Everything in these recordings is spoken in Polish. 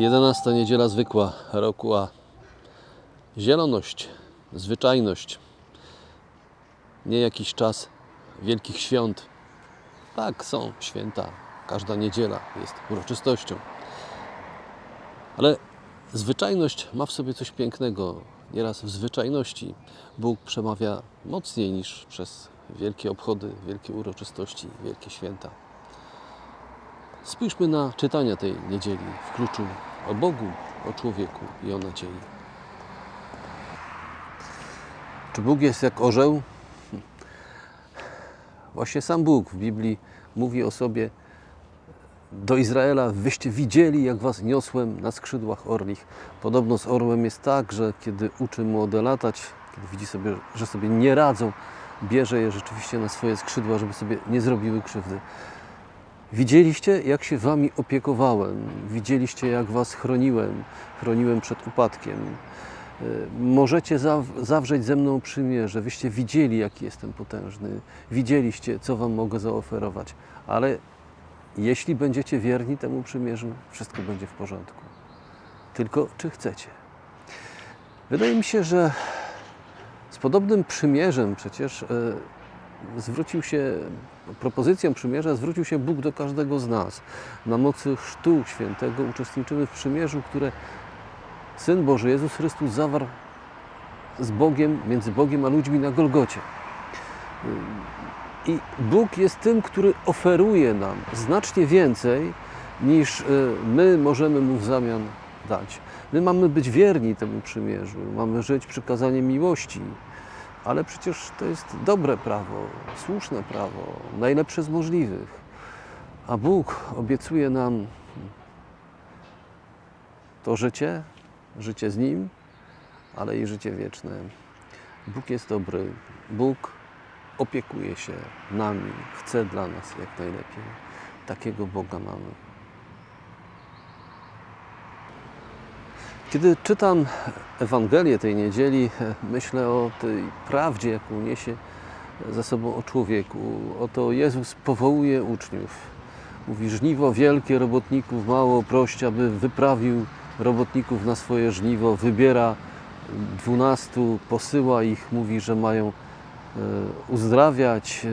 11 niedziela zwykła roku, a zieloność, zwyczajność, nie jakiś czas wielkich świąt. Tak, są święta, każda niedziela jest uroczystością. Ale zwyczajność ma w sobie coś pięknego. Nieraz w zwyczajności Bóg przemawia mocniej niż przez wielkie obchody, wielkie uroczystości, wielkie święta. Spójrzmy na czytania tej niedzieli w kluczu o Bogu, o człowieku i o nadziei. Czy Bóg jest jak orzeł? Właśnie sam Bóg w Biblii mówi o sobie do Izraela, wyście widzieli, jak was niosłem na skrzydłach orlich. Podobno z orłem jest tak, że kiedy uczy młode latać, kiedy widzi sobie, że sobie nie radzą, bierze je rzeczywiście na swoje skrzydła, żeby sobie nie zrobiły krzywdy. Widzieliście, jak się wami opiekowałem, widzieliście, jak was chroniłem, chroniłem przed upadkiem. Y, Możecie zaw- zawrzeć ze mną przymierze, wyście widzieli, jaki jestem potężny, widzieliście, co wam mogę zaoferować, ale jeśli będziecie wierni temu przymierzu, wszystko będzie w porządku. Tylko czy chcecie? Wydaje mi się, że z podobnym przymierzem przecież e, zwrócił się, propozycją przymierza zwrócił się Bóg do każdego z nas. Na mocy chrztu świętego uczestniczymy w przymierzu, które Syn Boży Jezus Chrystus zawarł z Bogiem, między Bogiem a ludźmi na Golgocie. I Bóg jest tym, który oferuje nam znacznie więcej niż y, my możemy Mu w zamian dać. My mamy być wierni temu przymierzu, mamy żyć przykazaniem miłości, ale przecież to jest dobre prawo, słuszne prawo, najlepsze z możliwych. A Bóg obiecuje nam to życie, życie z Nim, ale i życie wieczne. Bóg jest dobry. Bóg opiekuje się nami, chce dla nas jak najlepiej. Takiego Boga mamy. Kiedy czytam Ewangelię tej niedzieli, myślę o tej prawdzie, jaką niesie ze sobą o człowieku. Oto Jezus powołuje uczniów. Mówi, żniwo wielkie, robotników mało, prość, aby wyprawił robotników na swoje żniwo. Wybiera dwunastu, posyła ich, mówi, że mają e, uzdrawiać, e,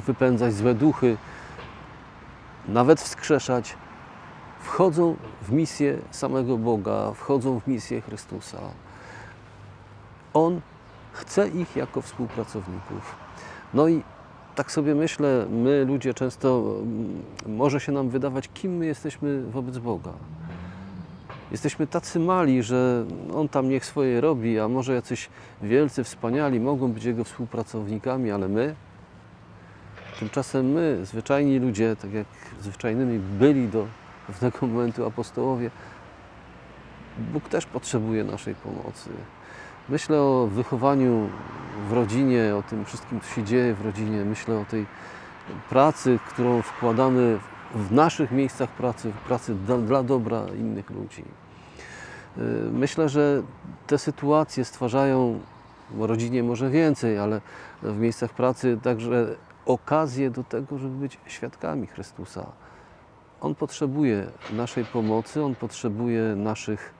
wypędzać złe duchy, nawet wskrzeszać. Wchodzą w misję samego Boga, wchodzą w misję Chrystusa. On chce ich jako współpracowników. No i tak sobie myślę, my ludzie często mm, może się nam wydawać, kim my jesteśmy wobec Boga. Jesteśmy tacy mali, że On tam niech swoje robi, a może jacyś wielcy, wspaniali mogą być Jego współpracownikami, ale my? Tymczasem my, zwyczajni ludzie, tak jak zwyczajnymi byli do pewnego momentu apostołowie, Bóg też potrzebuje naszej pomocy. Myślę o wychowaniu w rodzinie, o tym wszystkim, co się dzieje w rodzinie. Myślę o tej pracy, którą wkładamy w naszych miejscach pracy, pracy dla, dla dobra innych ludzi. Yy, Myślę, że te sytuacje stwarzają w rodzinie może więcej, ale w miejscach pracy także okazję do tego, żeby być świadkami Chrystusa. On potrzebuje naszej pomocy, on potrzebuje naszych,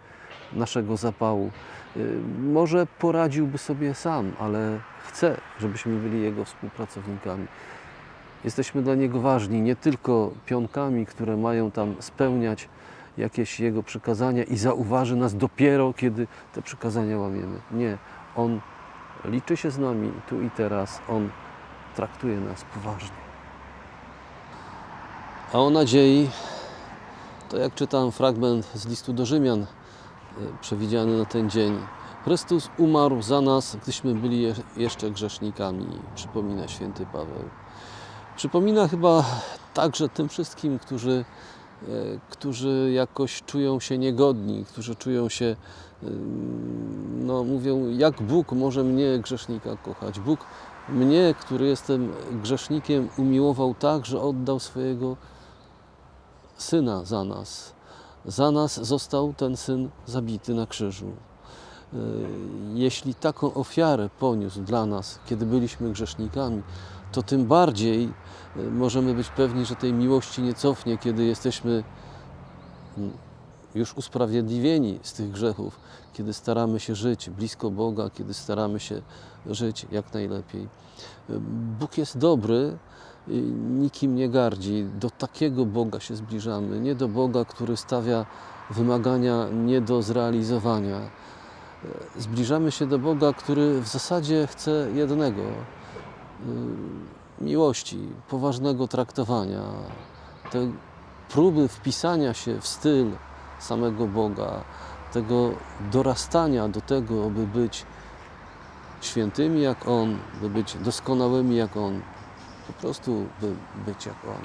naszego zapału. Y, Może poradziłby sobie sam, ale chce, żebyśmy byli jego współpracownikami. Jesteśmy dla niego ważni, nie tylko pionkami, które mają tam spełniać jakieś jego przykazania i zauważy nas dopiero, kiedy te przykazania łamiemy. Nie, on liczy się z nami tu i teraz, on traktuje nas poważnie. A o nadziei, to jak czytam fragment z listu do Rzymian, y, przewidziany na ten dzień. Chrystus umarł za nas, gdyśmy byli je- jeszcze grzesznikami, przypomina święty Paweł. Przypomina chyba także tym wszystkim, którzy, e, którzy jakoś czują się niegodni, którzy czują się, ym, no mówią, jak Bóg może mnie, grzesznika, kochać. Bóg mnie, który jestem grzesznikiem, umiłował tak, że oddał swojego syna za nas. Za nas został ten syn zabity na krzyżu. Y, Jeśli taką ofiarę poniósł dla nas, kiedy byliśmy grzesznikami, to tym bardziej y, możemy być pewni, że tej miłości nie cofnie, kiedy jesteśmy mm, już usprawiedliwieni z tych grzechów, kiedy staramy się żyć blisko Boga, kiedy staramy się żyć jak najlepiej. Bóg jest dobry, nikim nie gardzi. Do takiego Boga się zbliżamy, nie do Boga, który stawia wymagania nie do zrealizowania. Zbliżamy się do Boga, który w zasadzie chce jednego y, miłości, poważnego traktowania. Te próby wpisania się w styl samego Boga, tego dorastania do tego, by być świętymi jak On, by być doskonałymi jak On, po prostu by być jak On.